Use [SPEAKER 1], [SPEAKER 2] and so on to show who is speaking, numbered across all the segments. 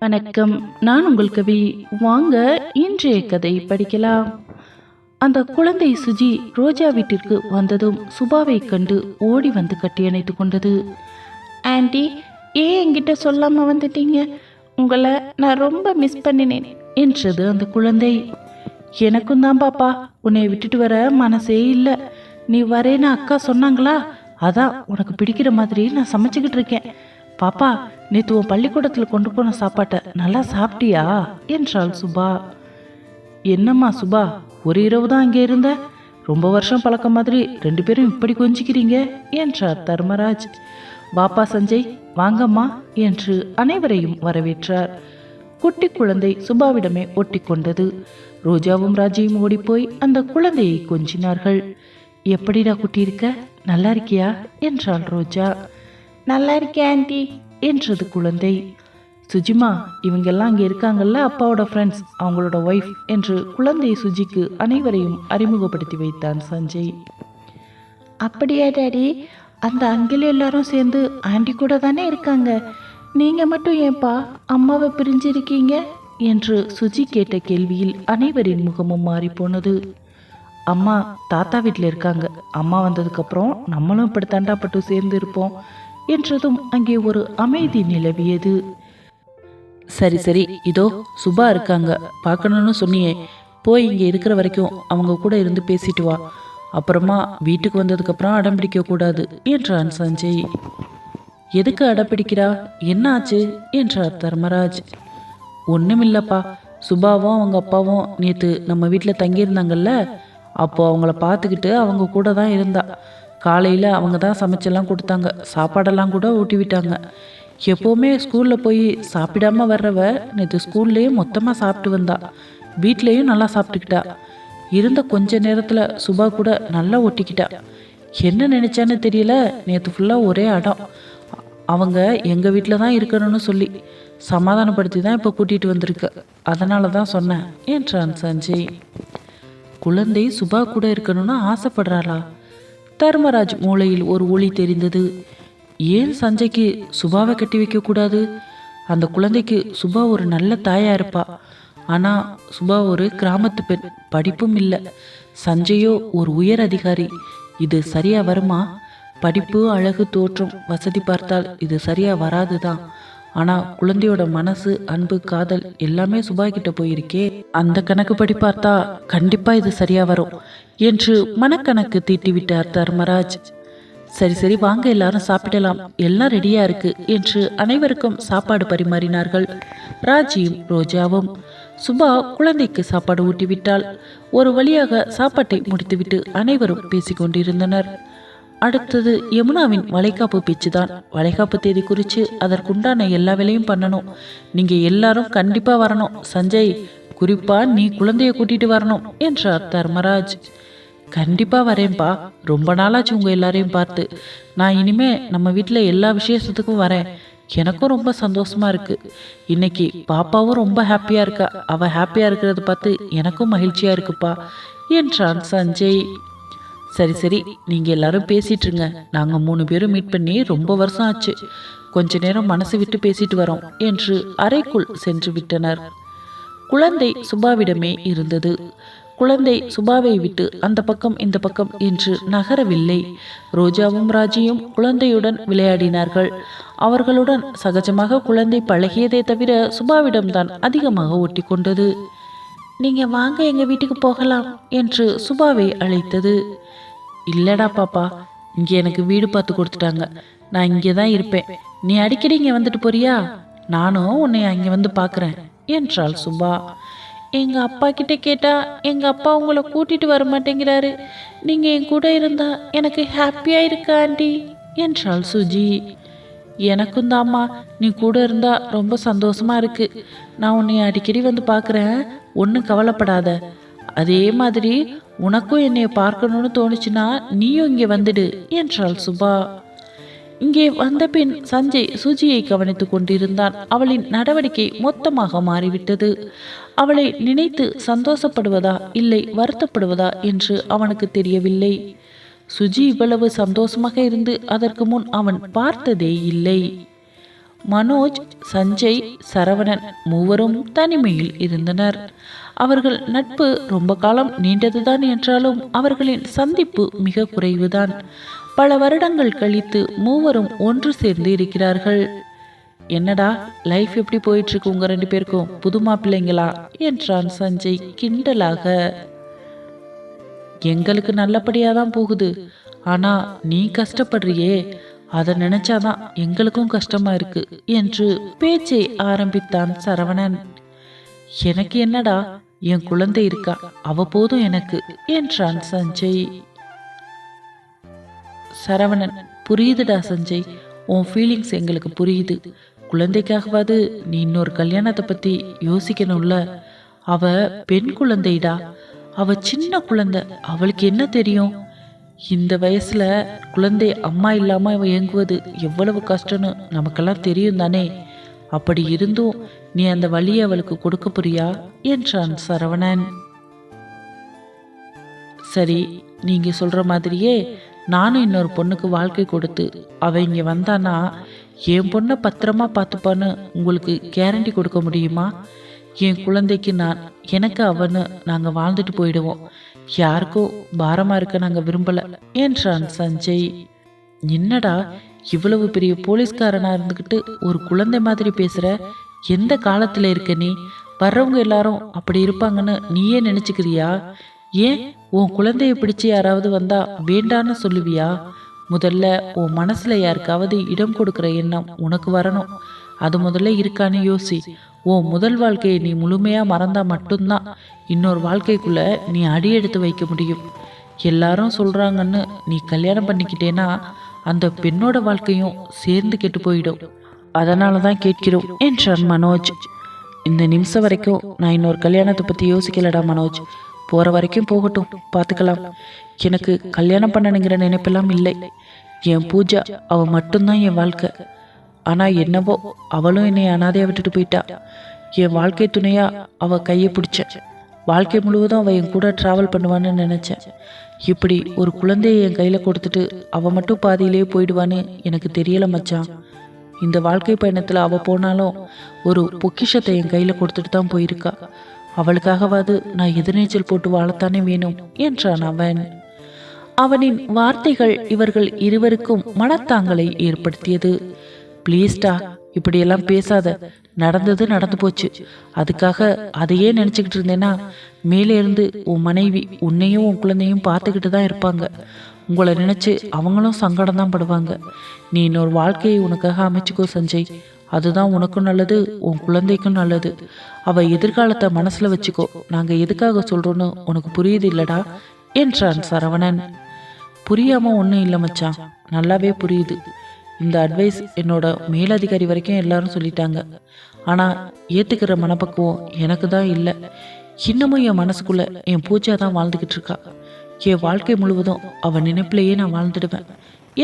[SPEAKER 1] வணக்கம். நான் உங்கள் கவி வாங்க. இன்றைய கதை படிக்கலாம். அந்த குழந்தை சுஜி ரோஜா வீட்டிற்கு வந்ததும் சுபாவை கண்டு ஓடி வந்து கட்டியணைத்து கொண்டது. ஆண்டி ஏன் என்கிட்ட சொல்லாம வந்துட்டீங்க? உங்களை நான் ரொம்ப மிஸ் பண்ணினேன் என்றது அந்த குழந்தை. எனக்கும் தான் பாப்பா. உன்னை விட்டுட்டு வர மனசே இல்லை. நீ வரேன்னு அக்கா சொன்னாங்களா? அதான் உனக்கு பிடிக்கிற மாதிரி நான் சமைச்சுக்கிட்டு இருக்கேன். பாப்பா நேற்று உன் பள்ளிக்கூடத்தில் கொண்டு போன சாப்பாட்டை நல்லா சாப்பிட்டியா? என்றாள் சுபா. என்னம்மா சுபா ஒரு இரவு தான் அங்கே இருந்த. ரொம்ப வருஷம் பழக்கம் மாதிரி ரெண்டு பேரும் இப்படி கொஞ்சிக்கிறீங்க? என்றார் தர்மராஜ். பாப்பா சஞ்சய் வாங்கம்மா என்று அனைவரையும் வரவேற்றார். குட்டி குழந்தை சுபாவிடமே ஒட்டி கொண்டது ரோஜாவும் ராஜியும் ஓடிப்போய் அந்த குழந்தையை கொஞ்சினார்கள். எப்படிடா குட்டி இருக்க? நல்லா இருக்கியா? என்றாள் ரோஜா. நல்லா இருக்கேன் ஆண்டி. என்றது குழந்தை. சுஜிமா இவங்கெல்லாம் அங்கே இருக்காங்கல்ல அப்பாவோட ஃப்ரெண்ட்ஸ் அவங்களோட ஒய்ஃப் என்று குழந்தை சுஜிக்கு அனைவரையும் அறிமுகப்படுத்தி வைத்தான் சஞ்சய். அப்படியா டாடி? அந்த அங்கிள் எல்லாரும் சேர்ந்து ஆண்டி கூட தானே இருக்காங்க? நீங்க மட்டும் ஏன்பா அம்மாவை பிரிஞ்சிருக்கீங்க? என்று சுஜி கேட்ட கேள்வியில் அனைவரின் முகமும் மாறி போனது. அம்மா தாத்தா வீட்டில் இருக்காங்க. அம்மா வந்ததுக்கப்புறம் நம்மளும் இப்படி தண்டாப்பட்டு சேர்ந்து இருப்போம். என்றதும் அங்கே ஒரு அமைதி நிலவியது. சரி சரி இதோ சுபா இருக்காங்க. பார்க்கணும்னு சொன்னியே. போய் இங்கே இருக்கிற வரைக்கும் அவங்க கூட இருந்து பேசிட்டு வா. அப்புறமா வீட்டுக்கு வந்ததுக்கப்புறம் அடம் பிடிக்க கூடாது என்றான் சஞ்சய். எதுக்கு அடப்பிடிக்கிறா என்ன ஆச்சு என்றார் தர்மராஜ். ஒன்றுமில்லப்பா சுபாவும் அவங்க அப்பாவும் நேற்று நம்ம வீட்டில் தங்கியிருந்தாங்கல்ல அப்போது அவங்கள பார்த்துக்கிட்டு அவங்க கூட தான் இருந்தா. காலையில் அவங்க தான் சமைச்செல்லாம் கொடுத்தாங்க. சாப்பாடெல்லாம் கூட ஊட்டி விட்டாங்க எப்போவுமே ஸ்கூலில் போய் சாப்பிடாம வர்றவ நேற்று ஸ்கூல்லேயே மொத்தமாக சாப்பிட்டு வந்தா. வீட்லேயும் நல்லா சாப்பிட்டுக்கிட்டா. இருந்த கொஞ்ச நேரத்தில் சுபா கூட நல்லா ஒட்டிக்கிட்டா. என்ன நினச்சான்னு தெரியல. நேற்று ஃபுல்லாக ஒரே அடம். அவங்க எங்கள் வீட்டில் தான் இருக்கணும்னு சொல்லி சமாதானப்படுத்தி தான் இப்போ கூட்டிகிட்டு வந்திருக்கு. அதனால தான் சொன்னேன். என்றான் சஞ்சய் குழந்தை சுபா கூட இருக்கணும்னு ஆசைப்படுறாளா? தர்மராஜ் மூளையில் ஒரு ஒளி தெரிந்தது. ஏன் சஞ்சய்க்கு சுபாவை கட்டி வைக்கக்கூடாது அந்த குழந்தைக்கு சுபா ஒரு நல்ல தாயா இருப்பா. ஆனால் சுபா ஒரு கிராமத்து பெண் படிப்பும் இல்லை. சஞ்சயோ ஒரு உயர் அதிகாரி. இது சரியா வருமா? படிப்பு அழகு தோற்றம் வசதி பார்த்தால் இது சரியா வராதுதான். ஆனா குழந்தையோட மனசு அன்பு காதல் எல்லாமே சுபாய் கிட்ட போயிருக்கே. அந்த கணக்கு படி பார்த்தா கண்டிப்பா இது சரியா வரும் என்று மனக்கணக்கு தீட்டிவிட்டார் தர்மராஜ். சரி சரி வாங்க எல்லாரும் சாப்பிடலாம். எல்லாம் ரெடியா இருக்கு என்று அனைவருக்கும் சாப்பாடு பரிமாறினார்கள் ராஜியும் ரோஜாவும். சுபா குழந்தைக்கு சாப்பாடு ஊட்டிவிட்டால் ஒரு வழியாக சாப்பாட்டை முடித்துவிட்டு அனைவரும் பேசிக்கொண்டிருந்தனர். அடுத்தது யமுனாவின் வளைகாப்பு பேச்சுதான். வளைகாப்பு தேதி குறித்து அதற்குண்டான எல்லா வேலையும் பண்ணணும். நீங்கள் எல்லாரும் கண்டிப்பாக வரணும். சஞ்சய் குறிப்பா நீ குழந்தைய கூட்டிட்டு வரணும் என்றார் தர்மராஜ். கண்டிப்பா வரேன்பா. ரொம்ப நாளாச்சு உங்க எல்லாரையும் பார்த்து. நான் இனிமே நம்ம வீட்டில் எல்லா விசேஷத்துக்கும் வரேன். எனக்கும் ரொம்ப சந்தோஷமா இருக்கு. இன்னைக்கு பாப்பாவும் ரொம்ப ஹாப்பியா இருக்கா. அவ ஹாப்பியா இருக்கிறத பார்த்து எனக்கும் மகிழ்ச்சியா இருக்குப்பா என்றான் சஞ்சய். சரி சரி நீங்கள் எல்லாரும் பேசிட்டு இருங்க நாங்கள் மூணு பேரும் மீட் பண்ணி ரொம்ப வருஷம் ஆச்சு. கொஞ்ச நேரம் மனசு விட்டு பேசிட்டு வரோம் என்று அறைக்குள் சென்று விட்டனர். குழந்தை சுபாவிடமே இருந்தது. குழந்தை சுபாவை விட்டு அந்த பக்கம் இந்த பக்கம் என்று நகரவில்லை. ரோஜாவும் ராஜியும் குழந்தையுடன் விளையாடினார்கள். அவர்களுடன் சகஜமாக குழந்தை பழகியதை தவிர சுபாவிடம்தான் அதிகமாக ஒட்டி கொண்டது நீங்க வாங்க எங்க வீட்டுக்கு போகலாம் என்று சுபாவை அழைத்தது. இல்லடா பாப்பா இங்கே எனக்கு வீடு பார்த்து கொடுத்துட்டாங்க. நான் இங்கே தான் இருப்பேன். நீ அடிக்கடி இங்கே வந்துட்டு போறியா? நானும் உன்னை அங்கே வந்து பார்க்குறேன் என்றாள் சுபா. எங்கள் அப்பா கிட்ட கேட்டால் எங்கள் அப்பா உங்களை கூட்டிகிட்டு வர மாட்டேங்கிறாரு. நீங்கள் என் கூட இருந்தா எனக்கு ஹாப்பியாக இருக்கா ஆண்டி என்றாள் சுஜி. எனக்கும் தாம்மா நீ கூட இருந்தால் ரொம்ப சந்தோஷமா இருக்குது நான் உன்னை அடிக்கடி வந்து பார்க்குறேன். ஒன்றும் கவலைப்படாத. அதே மாதிரி உனக்கும் என்னைய பார்க்கணும்னு தோணுச்சுன்னா நீயும் இங்கே வந்துடு என்றாள் சுபா. இங்கே வந்த பின் சஞ்சய் சுஜியை கவனித்துக் கொண்டிருந்தான். அவளின் நடவடிக்கை மொத்தமாக மாறிவிட்டது. அவளை நினைத்து சந்தோஷப்படுவதா இல்லை வருத்தப்படுவதா என்று அவனுக்கு தெரியவில்லை. சுஜி இவ்வளவு சந்தோஷமாக இருந்து அதற்கு முன் அவன் பார்த்ததே இல்லை. மனோஜ் சஞ்சய் சரவணன் மூவரும் தனிமையில் இருந்தனர். அவர்கள் நட்பு ரொம்ப காலம் நீண்டதுதான் என்றாலும் அவர்களின் சந்திப்பு மிக குறைவுதான். பல வருடங்கள் கழித்து மூவரும் ஒன்று சேர்ந்து இருக்கிறார்கள். என்னடா லைஃப் எப்படி போயிட்டு இருக்கு உங்க ரெண்டு பேருக்கும்? புது மாப்பிள்ளைங்களா? என்றான் சஞ்சய் கிண்டலாக. எங்களுக்கு நல்லபடியா தான் போகுது. ஆனா நீ கஷ்டப்படுறியே. அதை நினைச்சாதான் எங்களுக்கும் கஷ்டமா இருக்கு என்று பேச்சை ஆரம்பித்தான் சரவணன். எனக்கு என்னடா? என் குழந்தை இருக்கா? அவ போதும் எனக்கு என்றான் சஞ்சய். சரவணன் புரியுதுடா சஞ்சய்? உன் ஃபீலிங்ஸ் எங்களுக்கு புரியுது. குழந்தைக்காகவாது நீ இன்னொரு கல்யாணத்தை பத்தி யோசிக்கணும்ல? அவ பெண் குழந்தைடா. அவ சின்ன குழந்தை. அவளுக்கு என்ன தெரியும்? இந்த வயசுல குழந்தை அம்மா இல்லாம இயங்குவது எவ்வளவு கஷ்டம்னு நமக்கெல்லாம் தெரியும் தானே? அப்படி இருந்தும் நீ அந்த வழியை அவளுக்கு கொடுக்க புரியா? என்றான் சரவணன். சரி நீங்க சொல்ற மாதிரியே நானும் இன்னொரு பொண்ணுக்கு வாழ்க்கை கொடுத்து அவ இங்க வந்தானா என் பொண்ணை பத்திரமா பார்த்துப்பான்னு உங்களுக்கு கேரண்டி கொடுக்க முடியுமா? என் குழந்தைக்கு நான் எனக்கு அவனு நாங்க வாழ்ந்துட்டு போயிடுவோம். யாருக்கும் பாரமா இருக்க நாங்க விரும்பல என்றான் சஞ்சய். என்னடா இவ்வளவு பெரிய போலீஸ்காரனாக இருந்துக்கிட்டு ஒரு குழந்தை மாதிரி பேசுகிற எந்த காலத்தில் இருக்க நீ? வர்றவங்க எல்லாரும் அப்படி இருப்பாங்கன்னு நீயே நினச்சிக்கிறியா? ஏன் உன் குழந்தைய பிடிச்சு யாராவது வந்தா வேண்டான்னு சொல்லுவியா? முதல்ல உன் மனசுல யாருக்காவது இடம் கொடுக்குற எண்ணம் உனக்கு வரணும். அது முதல்ல இருக்கான்னு யோசி. உன் முதல் வாழ்க்கையை நீ முழுமையா மறந்தா மட்டும்தான் இன்னொரு வாழ்க்கைக்குள்ள நீ அடி எடுத்து வைக்க முடியும். எல்லாரும் சொல்றாங்கன்னு நீ கல்யாணம் பண்ணிக்கிட்டேன்னா அந்த பெண்ணோட வாழ்க்கையும் சேர்ந்து கெட்டு போயிடும். அதனால தான் கேட்கிறோம் என்றான் மனோஜ். இந்த நிமிஷம் வரைக்கும் நான் இன்னொரு கல்யாணத்தை பற்றி யோசிக்கலடா மனோஜ். போகிற வரைக்கும் போகட்டும் பார்த்துக்கலாம். எனக்கு கல்யாணம் பண்ணணுங்கிற நினைப்பெல்லாம் இல்லை. என் பூஜா அவள் மட்டும்தான் என் வாழ்க்கை. ஆனால் என்னவோ அவளும் என்னை அனாதையாக விட்டுட்டு போயிட்டா. என் வாழ்க்கை துணையா அவள் கையை பிடிச்சேன் வாழ்க்கை முழுவதும் அவள் என் கூட ட்ராவல் பண்ணுவான்னு நினச்சேன். இப்படி ஒரு குழந்தையை என் கையில் கொடுத்துட்டு அவள் மட்டும் பாதியிலேயே போயிடுவான்னு எனக்கு தெரியலை மச்சான். இந்த வாழ்க்கை பயணத்தில் அவள் போனாலும் ஒரு பொக்கிஷத்தை என் கையில் கொடுத்துட்டு தான் போயிருக்கா. அவளுக்காகவாது நான் எதிர்நீச்சல் போட்டு வாழத்தானே வேணும் என்றான் அவன். அவனின் வார்த்தைகள் இவர்கள் இருவருக்கும் மனத்தாங்கலை ஏற்படுத்தியது. ப்ளீஸ்டா இப்படியெல்லாம் பேசாத. நடந்தது நடந்து போச்சு. அதுக்காக அதையே நினச்சிக்கிட்டு இருந்தேன்னா மேலே இருந்து உன் மனைவி உன்னையும் உன் குழந்தையும் பார்த்துக்கிட்டு தான் இருப்பாங்க. உங்களை நினச்சி அவங்களும் சங்கடம் தான் படுவாங்க. நீ இன்னொரு வாழ்க்கையை உனக்காக அமைச்சுக்கோ சஞ்சய். அதுதான் உனக்கும் நல்லது உன் குழந்தைக்கும் நல்லது. அவள் எதிர்காலத்தை மனசில் வச்சுக்கோ. நாங்கள் எதுக்காக சொல்கிறோன்னு உனக்கு புரியுது இல்லடா? என்றான் சரவணன். புரியாமல் ஒன்றும் இல்லை மச்சான். நல்லாவே புரியுது. இந்த அட்வைஸ் என்னோட மேலதிகாரி வரைக்கும் எல்லாரும் சொல்லிட்டாங்க. ஆனால் ஏற்றுக்கிற மனப்பக்குவம் எனக்கு தான் இல்லை. இன்னமும் என் மனசுக்குள்ளே என் பூஜா தான் வாழ்ந்துக்கிட்டு இருக்கா. என் வாழ்க்கை முழுவதும் அவன் நினைப்பிலேயே நான் வாழ்ந்துடுவேன்.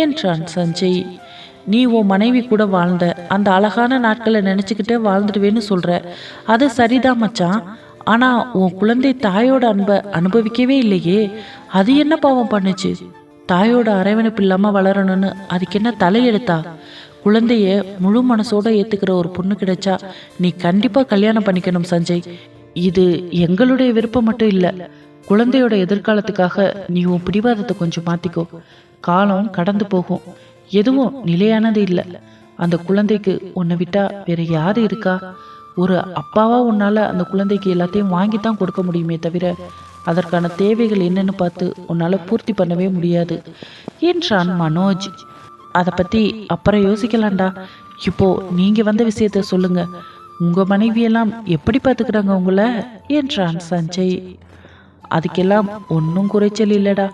[SPEAKER 1] என்றான் சஞ்சய். நீ உன் மனைவி கூட வாழ்ந்த அந்த அழகான நாட்களை நினச்சிக்கிட்டே வாழ்ந்துடுவேன்னு சொல்கிற அது சரிதான் மச்சான். ஆனால் உன் குழந்தை தாயோட அன்பை அனுபவிக்கவே இல்லையே. அது என்ன பாவம் பண்ணுச்சு? தாயோட அரவணைப்பு இல்லாமல் வளரணும்னு அதுக்கு என்ன தலையெடுத்தா குழந்தைய முழு மனசோட ஏற்றுக்கிற ஒரு பொண்ணு கிடைச்சா நீ கண்டிப்பாக கல்யாணம் பண்ணிக்கணும் சஞ்சய். இது எங்களுடைய விருப்பம் மட்டும் இல்லை. குழந்தையோட எதிர்காலத்துக்காக நீ உன் பிடிவாதத்தை கொஞ்சம் மாற்றிக்கோ காலம் கடந்து போகும். எதுவும் நிலையானது இல்லை. அந்த குழந்தைக்கு உன்னை விட்டா வேற யாரு இருக்கா? ஒரு அப்பாவா உன்னால அந்த குழந்தைக்கு எல்லாத்தையும் வாங்கி தான் கொடுக்க முடியுமே தவிர அதற்கான தேவைகள் என்னன்னு பார்த்து உன்னால் பூர்த்தி பண்ணவே முடியாது. என்றான் மனோஜ். அதை பற்றி அப்புறம் யோசிக்கலாம்டா. இப்போ நீங்கள் வந்த விஷயத்த சொல்லுங்க. உங்கள் மனைவியெல்லாம் எப்படி பார்த்துக்கிறாங்க உங்களை? என்றான் சஞ்சய். அதுக்கெல்லாம் ஒன்றும் குறைச்சல் இல்லைடா.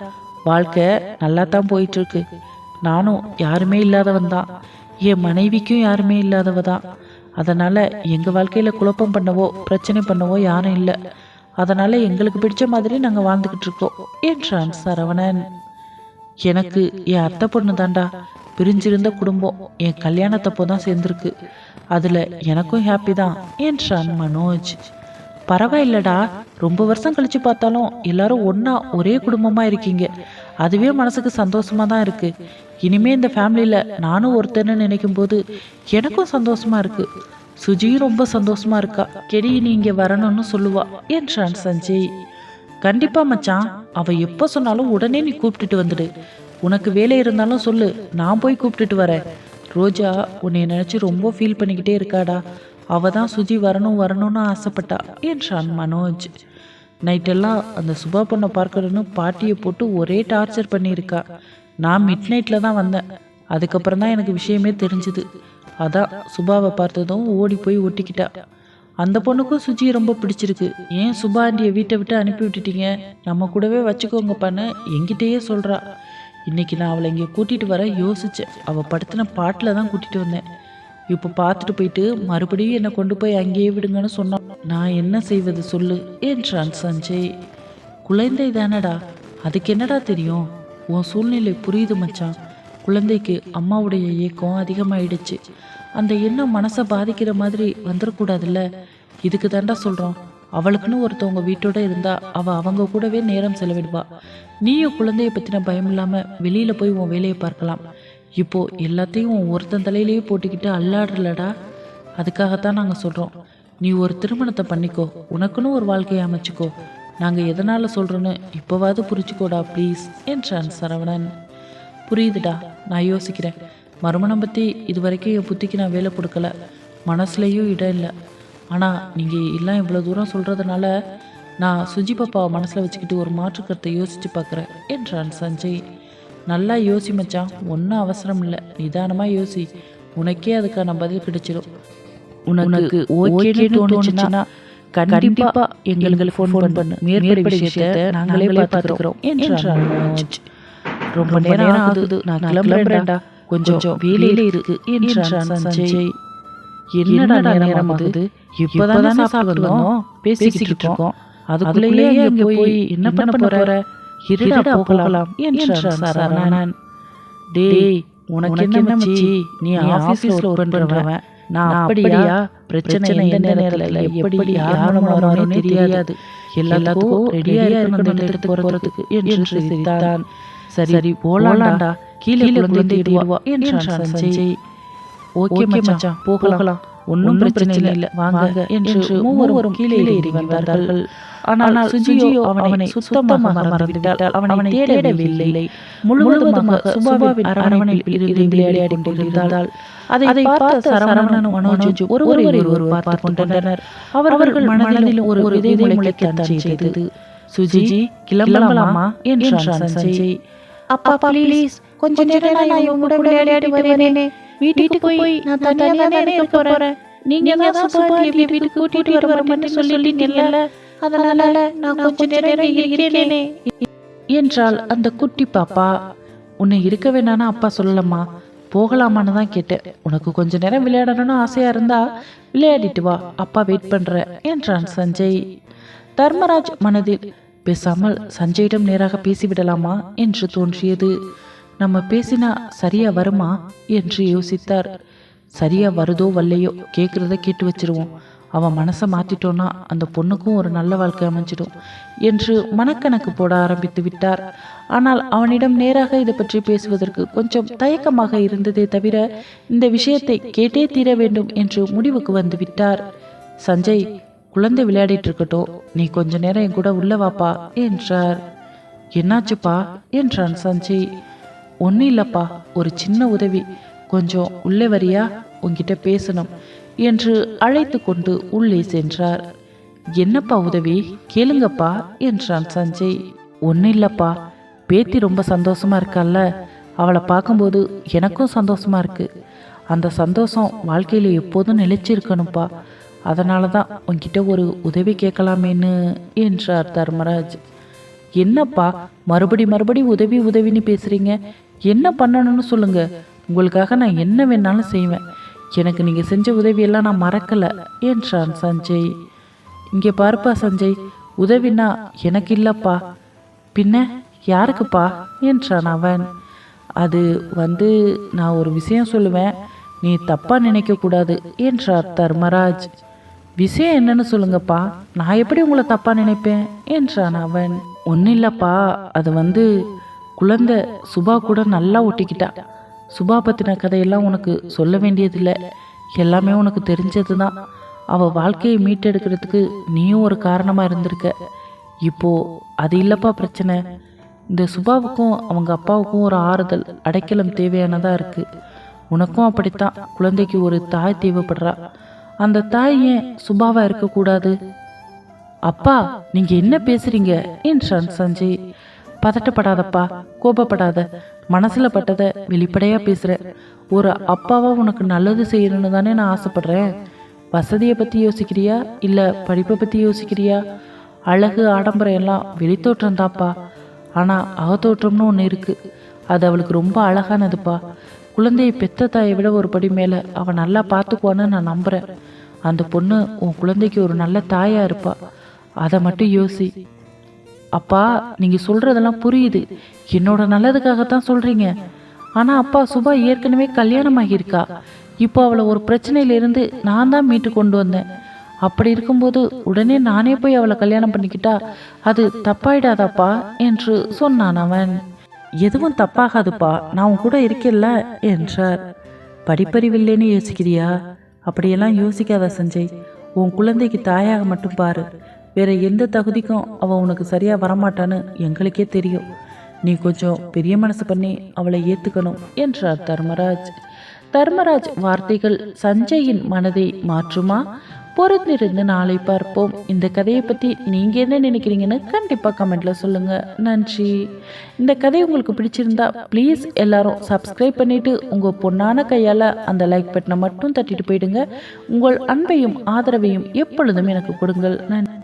[SPEAKER 1] வாழ்க்கை நல்லா தான் போயிட்டுருக்கு. நானும் யாருமே இல்லாதவன் தான். என் மனைவிக்கும் யாருமே இல்லாதவ தான். அதனால் எங்கள் வாழ்க்கையில் குழப்பம் பண்ணவோ பிரச்சனை பண்ணவோ யாரும் இல்லை. அதனால எங்களுக்கு பிடிச்ச மாதிரி நாங்கள் வாழ்ந்துக்கிட்டு இருக்கோம் என்றான் சரவணன். எனக்கு என் அத்தை பொண்ணு தாண்டா பிரிஞ்சிருந்த குடும்பம். என் கல்யாணத்தப்போ தான் சேர்ந்துருக்கு. அதில் எனக்கும் ஹாப்பி தான் என்றான் மனோஜ். பரவாயில்லடா. ரொம்ப வருஷம் கழிச்சு பார்த்தாலும் எல்லாரும் ஒன்றா ஒரே குடும்பமாக இருக்கீங்க. அதுவே மனசுக்கு சந்தோஷமாக தான் இருக்குது இனிமே இந்த ஃபேமிலியில் நானும் ஒருத்தன்னு நினைக்கும் போது எனக்கும் சந்தோஷமாக இருக்குது சுஜியும் ரொம்ப சந்தோஷமா இருக்கா. கெடி நீ இங்கே வரணும்னு சொல்லுவா என்றான் சஞ்சய். கண்டிப்பா மச்சான். அவ எப்போ சொன்னாலும் உடனே நீ கூப்பிட்டுட்டு வந்துடு. உனக்கு வேலை இருந்தாலும் சொல்லு. நான் போய் கூப்பிட்டுட்டு வரேன். ரோஜா உன்னை நினைச்சு ரொம்ப ஃபீல் பண்ணிக்கிட்டே இருக்காடா. அவ தான் சுஜி வரணும் வரணும்னு ஆசைப்பட்டா என்றான் மனோஜ். நைட்டெல்லாம் அந்த சுபா பொண்ணை பார்க்கணும்னு பாட்டியை போட்டு ஒரே டார்ச்சர் பண்ணியிருக்கா. நான் மிட் நைட்டில் தான் வந்தேன். அதுக்கப்புறம் தான் எனக்கு விஷயமே தெரிஞ்சுது. அதான் சுபாவை பார்த்ததும் ஓடி போய் ஒட்டிக்கிட்டா. அந்த பொண்ணுக்கும் சுஜி ரொம்ப பிடிச்சிருக்கு. ஏன் சுபா ஆண்டியை வீட்டை விட்டு அனுப்பி விட்டுட்டீங்க? நம்ம கூடவே வச்சுக்கோங்கப்பான்னு எங்கிட்டேயே சொல்கிறா இன்னைக்கு நான் அவளை இங்கே கூட்டிகிட்டு வர யோசித்தேன் அவள் படுத்தின பாட்டில் தான் கூட்டிகிட்டு வந்தேன். இப்போ பார்த்துட்டு போயிட்டு மறுபடியும் என்னை கொண்டு போய் அங்கேயே விடுங்கன்னு சொன்னான். நான் என்ன செய்வது சொல்லு? என்றான் சஞ்சய். குழந்தை தானடா. அதுக்கு என்னடா தெரியும்? உன் சூழ்நிலை புரியுது மச்சான். குழந்தைக்கு அம்மாவுடைய ஏக்கம் அதிகமாயிடுச்சு. அந்த எண்ணம் மனசை பாதிக்கிற மாதிரி வந்துடக்கூடாதுல்ல இதுக்கு தாண்டா சொல்கிறோம் அவளுக்குன்னு ஒருத்தவங்க வீட்டோட இருந்தா அவ அவங்க கூடவே நேரம் செலவிடுவா. நீயும் குழந்தைய பற்றின பயம் இல்லாமல் வெளியில் போய் உன் வேலையை பார்க்கலாம். இப்போ எல்லாத்தையும் உன் ஒருத்தன் தலையிலேயே போட்டுக்கிட்டு அல்லாடுறலடா அதுக்காகத்தான் நாங்கள் சொல்கிறோம் நீ ஒரு திருமணத்தை பண்ணிக்கோ. உனக்குன்னு ஒரு வாழ்க்கையை அமைச்சுக்கோ. நாங்கள் எதனால் சொல்கிறோன்னு இப்போவாவது புரிச்சுக்கோடா ப்ளீஸ் என்றான் சரவணன். புரியுதுடா நான் யோசிக்கிறேன். மறுமணம் பற்றி இது வரைக்கும் என் புத்திக்கு நான் வேலை கொடுக்கல. மனசுலேயும் இடம் இல்லை. ஆனால் நீங்கள் எல்லாம் இவ்வளோ தூரம் சொல்கிறதுனால நான் சுஜி பாப்பாவை மனசில் வச்சுக்கிட்டு ஒரு மாற்று கருத்தை யோசித்து பார்க்குறேன் என்றான் சஞ்சய். நல்லா யோசி மச்சான் ஒன்றும் அவசரம் இல்லை. நிதானமாக யோசி. உனக்கே அதுக்கான பதில் கிடைச்சிடும் உனக்கு ஓகேன்னு தோணுச்சுன்னா கண்டிப்பாக எங்களுக்கு ஃபோன் பண்ணு. மேற்படி விஷயத்தை நாங்களே பார்த்துக்கிறோம் என்றான். ரொம்ப நேரம் ஆகுது. நான் கிளம்புறேன்டா. கொஞ்சம் வேலையில இருக்கு என்றான் சஞ்சய். என்னடா நேரம் ஆகுது? இப்பதானே சாப்பிட்டு வந்தோம்? பேசிக்கிட்டு இருக்கோம். அதுக்குள்ளேயே அங்க போய் என்ன பண்ண போற? இருடா போகலாம் என்றான் சரவணன் டேய் உனக்கு என்ன மச்சி? நீ ஆபீஸ்ல ஒர்க் பண்றவன். நான் அப்படியா? பிரச்சனை எந்த நேரத்துல? எப்படி யாரும் தெரியாது. எல்லாத்துக்கும் ரெடியா இருக்கணும் இடத்துக்கு போறதுக்கு என்று சிரித்தான். சரி போலாம்டா. கீழே குழந்தை இடுவா என்றான் சஞ்சய். ஓகே மச்சான். போகலாம். ஒன்றும் பிரச்சனை இல்லை. வாங்க என்று மூவரும் கீழே ஏறி வந்தார்கள். ஆனால் சுஜியோ அவனை சுத்தமாக மறந்துவிட்டால் அவனை தேடவில்லை. முழுவதுமாக சுபாவின் அரவணைப்பில் இருந்து விளையாடி கொண்டிருந்தால் அதை பார்த்த சரவணனும் மனோஜும் ஒருவரை ஒருவர் பார்த்து கொண்டனர். அவர்கள் மனதிலும் ஒரு விதை முளைக்கத்தான் செய்தது. சுஜி கிளம்பலாமா? என்றான் சஞ்சய்.
[SPEAKER 2] அப்பா ப்ளீஸ் கொஞ்ச நேரம் நான் இவங்க கூட விளையாடி வருவேனே. வீட்டுக்கு போய் நான் தனியா தானே இருக்க போறேன். நீங்க தான் சுபாலியை வீட்டுக்கு கூட்டிட்டு வர மாட்டேன்னு சொல்லிட்டீங்கல்ல. அதனால நான் கொஞ்ச நேரம் இருக்கிறேனே
[SPEAKER 1] என்றால் அந்த குட்டி பாப்பா. உன்னை இருக்க வேணான்னு அப்பா சொல்லலம்மா. போகலாமான்னு தான் கேட்டேன். உனக்கு கொஞ்ச நேரம் விளையாடணும்னு ஆசையா இருந்தா விளையாடிட்டு வா. அப்பா வெயிட் பண்ற என்றான் சஞ்சய். தர்மராஜ் மனதில் பேசாமல் சஞ்சயிடம் நேராக பேசிவிடலாமா என்று தோன்றியது. நம்ம பேசினா சரியா வருமா என்று யோசித்தார். சரியா வருதோ வல்லையோ கேட்குறத கேட்டு வச்சிருவோம். அவன் மனசை மாற்றிட்டோன்னா அந்த பொண்ணுக்கும் ஒரு நல்ல வாழ்க்கை அமைஞ்சிடும் என்று மனக்கணக்கு போட ஆரம்பித்து விட்டார். ஆனால் அவனிடம் நேராக இதை பற்றி பேசுவதற்கு கொஞ்சம் தயக்கமாக இருந்ததே தவிர இந்த விஷயத்தை கேட்டே தீர வேண்டும் என்று முடிவுக்கு வந்து விட்டார். சஞ்சய் குழந்தை விளையாடிட்டு இருக்கட்டும் நீ கொஞ்ச நேரம் என் கூட உள்ள வாப்பா என்றார். என்னாச்சுப்பா? என்றான் சஞ்சய் ஒன்றும் இல்லப்பா ஒரு சின்ன உதவி. கொஞ்சம் உள்ளே வரியா? உன்கிட்ட பேசணும் என்று அழைத்து கொண்டு உள்ளே சென்றார். என்னப்பா உதவி? கேளுங்கப்பா என்றான் சஞ்சய் ஒன்றும் இல்லப்பா பேத்தி ரொம்ப சந்தோஷமா இருக்கால அவளை பார்க்கும்போது எனக்கும் சந்தோஷமா இருக்கு. அந்த சந்தோஷம் வாழ்க்கையில எப்போதும் நிலைச்சிருக்கணும்ப்பா. அதனால தான் உன்கிட்ட ஒரு உதவி கேட்கலாமேன்னு என்றார் தர்மராஜ். என்னப்பா மறுபடி மறுபடி உதவி உதவின்னு பேசுகிறீங்க என்ன பண்ணணும்னு சொல்லுங்க. உங்களுக்காக நான் என்ன வேணாலும் செய்வேன். எனக்கு நீங்கள் செஞ்ச உதவியெல்லாம் நான் மறக்கலை என்றான் சஞ்சய். இங்கே பாருப்பா சஞ்சய் உதவினா எனக்கு இல்லைப்பா. பின்ன யாருக்குப்பா? என்றான் அவன். அது வந்து நான் ஒரு விஷயம் சொல்லுவேன் நீ தப்பாக நினைக்கக்கூடாது என்றார் தர்மராஜ். விஷயம் என்னன்னு சொல்லுங்கப்பா. நான் எப்படி உங்களை தப்பா நினைப்பேன்? என்றான் அவன். ஒன்றும் இல்லப்பா. அது வந்து குழந்தை சுபா கூட நல்லா ஒட்டிக்கிட்டா. சுபா பற்றின கதையெல்லாம் உனக்கு சொல்ல வேண்டியதில்லை. எல்லாமே உனக்கு தெரிஞ்சது தான் அவள் வாழ்க்கையை மீட்டெடுக்கிறதுக்கு நீயும் ஒரு காரணமாக இருந்திருக்க. இப்போ அது இல்லைப்பா பிரச்சனை. இந்த சுபாவுக்கும் அவங்க அப்பாவுக்கும் ஒரு ஆறுதல் அடைக்கலம் தேவையானதாக இருக்குது உனக்கும் அப்படித்தான். குழந்தைக்கு ஒரு தாய் தேவைப்படுறா. அந்த தாய் ஏன் சுபாவா இருக்கக்கூடாது? அப்பா நீங்க என்ன பேசுறீங்க? என்றான் சஞ்சய். பதட்டப்படாதப்பா கோபப்படாத. மனசுல பட்டதை வெளிப்படையா பேசுற. ஒரு அப்பாவா உனக்கு நல்லது செய்யணும்னு தானே நான் ஆசைப்படுறேன். வசதியை பத்தி யோசிக்கிறியா? இல்ல படிப்பை பத்தி யோசிக்கிறியா? அழகு ஆடம்பரம் எல்லாம் வெளித்தோற்றம் தான்ப்பா. ஆனா அகத்தோற்றம்னு ஒன்று இருக்கு. அது அவளுக்கு ரொம்ப அழகானதுப்பா. குழந்தையை பெத்த தாயை விட ஒரு படி மேலே அவன் நல்லா பார்த்துக்குவான்னு நான் நம்புகிறேன் அந்த பொண்ணு உன் குழந்தைக்கு ஒரு நல்ல தாயாக இருப்பா. அதை மட்டும் யோசி. அப்பா நீங்கள் சொல்கிறதெல்லாம் புரியுது. என்னோட நல்லதுக்காகத்தான் சொல்கிறீங்க ஆனால் அப்பா சுபா ஏற்கனவே கல்யாணமாகியிருக்கா. இப்போ அவளை ஒரு பிரச்சனையிலிருந்து நான் தான் மீட்டு கொண்டு வந்தேன். அப்படி இருக்கும்போது உடனே நானே போய் அவளை கல்யாணம் பண்ணிக்கிட்டா அது தப்பாயிடாதாப்பா என்று சொன்னான் அவன். எதுவும் தப்பாகாதுப்பா. நான் உன் கூட இருக்கேல்ல என்றார். படிப்பறிவில்லைன்னு யோசிக்கிறியா? அப்படியெல்லாம் யோசிக்காத சஞ்சய். உன் குழந்தைக்கு தாயாக மட்டும் பாரு. வேற எந்த தகுதிக்கும் அவள் உனக்கு சரியா வரமாட்டான்னு எங்களுக்கே தெரியும். நீ கொஞ்சம் பெரிய மனசு பண்ணி அவளை ஏத்துக்கணும் என்றார் தர்மராஜ். தர்மராஜ் வார்த்தைகள் சஞ்சயின் மனதை மாற்றுமா? பொறுத்திருந்து நாளை பார்ப்போம். இந்த கதையை பற்றி நீங்கள் என்ன நினைக்கிறீங்கன்னு கண்டிப்பாக கமெண்ட்டில் சொல்லுங்கள் நன்றி. இந்த கதை உங்களுக்கு பிடிச்சிருந்தா ப்ளீஸ் எல்லாரும் சப்ஸ்கிரைப் பண்ணிவிட்டு உங்கள் பொண்ணான கையால் அந்த லைக் பட்டனை மட்டும் தட்டிட்டு போயிடுங்க. உங்கள் அன்பையும் ஆதரவையும் எப்பொழுதும் எனக்கு கொடுங்கள். நன்றி.